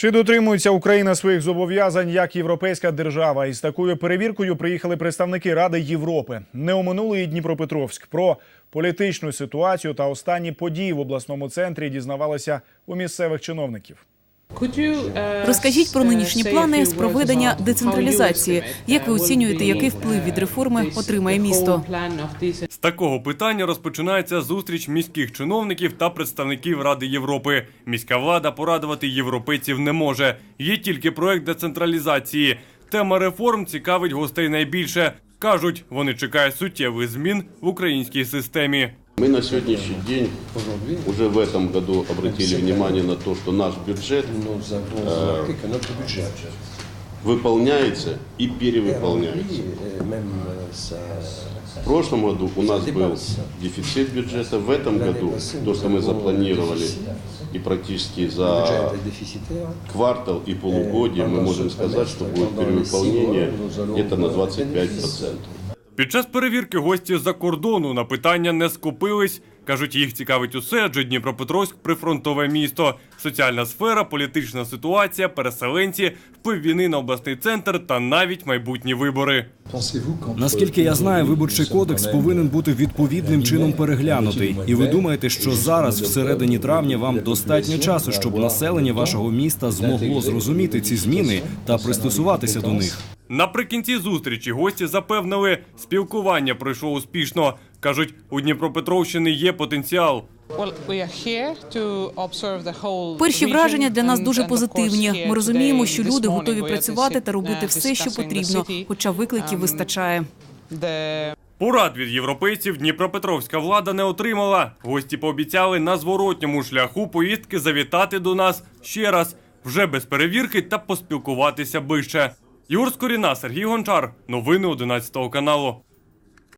Чи дотримується Україна своїх зобов'язань як європейська держава? Із такою перевіркою приїхали представники Ради Європи. Не оминули і Дніпропетровськ. Про політичну ситуацію та останні події в обласному центрі дізнавалися у місцевих чиновників. Розкажіть про нинішні плани з проведення децентралізації. Як ви оцінюєте, який вплив від реформи отримає місто? З такого питання розпочинається зустріч міських чиновників та представників Ради Європи. Міська влада порадувати європейців не може. Є тільки проект децентралізації. Тема реформ цікавить гостей найбільше. кажуть, вони чекають суттєвих змін в українській системі. Мы на сегодняшний день уже в этом году обратили внимание на то, что наш бюджет budget, выполняется и перевыполняется. et même euh, ça, В прошлом году у нас был дефицит бюджета, в этом году то, что мы запланировали, и практически за квартал и полугодие мы можем сказать, что будет перевыполнение где-то на 25%. Під час перевірки гості з-за кордону на питання не скупились. Кажуть, їх цікавить усе, адже Дніпропетровськ прифронтове місто, соціальна сфера, політична ситуація, переселенці, вплив війни на обласний центр та навіть майбутні вибори. Наскільки я знаю, виборчий кодекс повинен бути відповідним чином переглянутий. І ви думаєте, що зараз, всередині травня, вам достатньо часу, щоб населення вашого міста змогло зрозуміти ці зміни та пристосуватися до них. Наприкінці зустрічі гості запевнили, спілкування пройшло успішно. Кажуть, у Дніпропетровщини є потенціал. Перші враження для нас дуже позитивні. Ми розуміємо, що люди готові працювати та робити все, що потрібно, хоча викликів вистачає. Порад від європейців Дніпропетровська влада не отримала. Гості пообіцяли на зворотньому шляху поїздки завітати до нас ще раз, вже без перевірки та поспілкуватися ближче. Ігор Скоріна, Сергій Гончар. Новини 11 каналу.